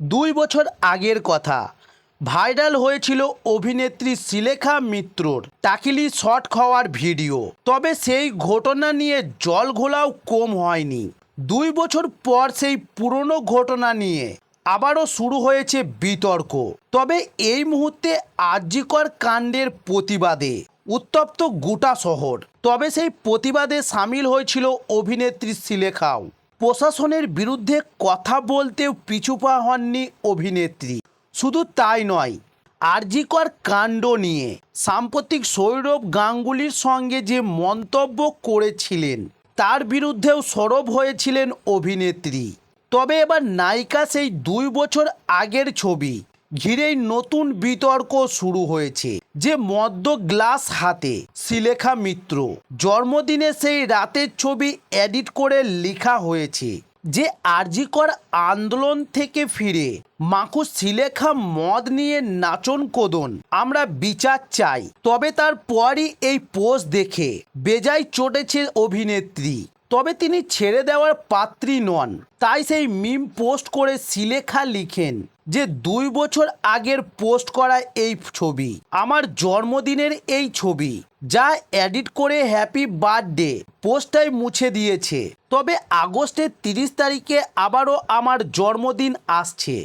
দুই বছর আগের কথা। ভাইরাল হয়েছিল অভিনেত্রী শিলেখা মিত্রর টাকিলি শট খাওয়ার ভিডিও। তবে সেই ঘটনা নিয়ে জল ঘোলাও কম হয়নি। দুই বছর পর সেই পুরনো ঘটনা নিয়ে আবারও শুরু হয়েছে বিতর্ক। তবে এই মুহূর্তে আর্যিকর কাণ্ডের প্রতিবাদে উত্তপ্ত গোটা শহর। তবে সেই প্রতিবাদে সামিল হয়েছিল অভিনেত্রী শিলেখাও প্রশাসনের বিরুদ্ধে কথা বলতেও পিছুপা হননি অভিনেত্রী। শুধু তাই নয়, আরজিকর কাণ্ড নিয়ে সাম্প্রতিক সৌরভ গাঙ্গুলির সঙ্গে যে মন্তব্য করেছিলেন, তার বিরুদ্ধেও সরব হয়েছিলেন অভিনেত্রী। তবে এবার নায়িকা সেই দুই বছর আগের ছবি ঘিরেই নতুন বিতর্ক শুরু হয়েছে। যে মদ্য গ্লাস হাতে শিলেখা মিত্র। জন্মদিনে সেই রাতের ছবি এডিট করে লেখা হয়েছে যে আরজিকর আন্দোলন থেকে ফিরে। মাকু শিলেখা মদ নিয়ে নাচন কোদন। আমরা বিচার চাই। তবে তার পরই এই পোস্ট দেখে বেজায় চটেছে অভিনেত্রী। তবে তিনি ছেড়ে দেওয়ার পাত্রী নন। তাই সেই মিম পোস্ট করে সিলেখা লিখেন যে, দুই বছর আগের পোস্ট করা এই ছবি, আমার জন্মদিনের এই ছবি, যা এডিট করে হ্যাপি বার্থডে পোস্টটাই মুছে দিয়েছে। তবে আগস্টের তিরিশ তারিখে আবারও আমার জন্মদিন আসছে।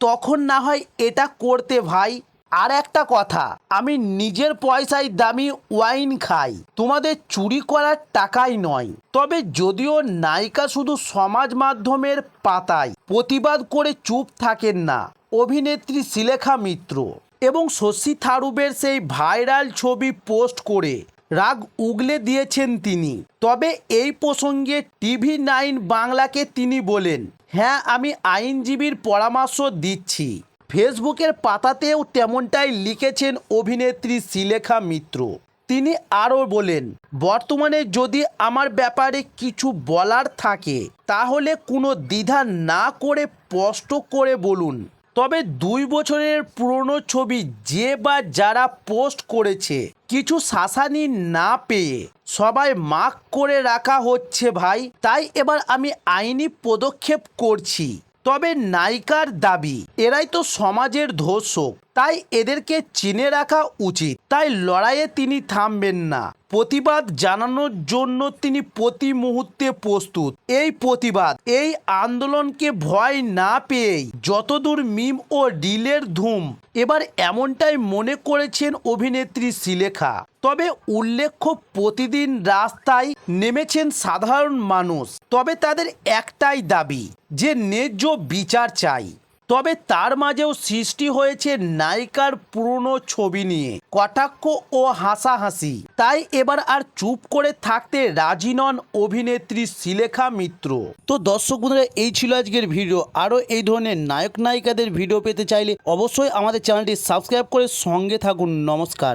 তখন না হয় এটা করতে ভাই আর একটা কথা, আমি নিজের পয়সায় দামি ওয়াইন খাই, তোমাদের চুরি করার টাকাই নয়। তবে যদিও নায়িকা শুধু সমাজ মাধ্যমের পাতায় প্রতিবাদ করে চুপ থাকেন না, অভিনেত্রী শিলেখা মিত্র এবং শশী থারুবের সেই ভাইরাল ছবি পোস্ট করে রাগ উগলে দিয়েছেন তিনি। তবে এই প্রসঙ্গে টিভি নাইন বাংলাকে তিনি বলেন হ্যাঁ আমি আইনজীবীর পরামর্শ দিচ্ছি। ফেসবুকের পাতাতেও তেমনটাই লিখেছেন অভিনেত্রী শিলেখা মিত্র। তিনি আরও বলেন, বর্তমানে যদি আমার ব্যাপারে কিছু বলার থাকে, তাহলে কোনো দ্বিধা না করে স্পষ্ট করে বলুন। তবে দুই বছরের পুরনো ছবি যে বা যারা পোস্ট করেছে, কিছু শাসানি না পেয়ে সবাই মাক করে রাখা হচ্ছে ভাই। তাই এবার আমি আইনি পদক্ষেপ করছি। তবে নায়িকার দাবি এরাই তো সমাজের ধর্ষক। তাই এদেরকে চিনে রাখা উচিত। তাই লড়াইয়ে তিনি থামবেন না। প্রতিবাদ জানানোর জন্য তিনি প্রতি মুহূর্তে প্রস্তুত। এই প্রতিবাদ, এই আন্দোলনকে ভয় না পেয়েই যতদূর মিম ও ডিলের ধুম, এবার এমনটাই মনে করেছেন অভিনেত্রী শিলেখা তবে উল্লেখ্য, প্রতিদিন রাস্তায় নেমেছেন সাধারণ মানুষ। তবে তাদের একটাই দাবি, যে ন্যায্য বিচার চাই। তবে তার মাঝেও সৃষ্টি হয়েছে নায়িকার পুরনো ছবি নিয়ে, কটাক্ষ ও হাসাহাসি। তাই এবার আর চুপ করে থাকতে রাজি নন অভিনেত্রী শিলেখা মিত্র। তো দর্শক বন্ধুরা, এই ছিল আজকের ভিডিও। আরও এই ধরনের নায়ক নায়িকাদের ভিডিও পেতে চাইলে অবশ্যই আমাদের চ্যানেলটি সাবস্ক্রাইব করে সঙ্গে থাকুন। নমস্কার।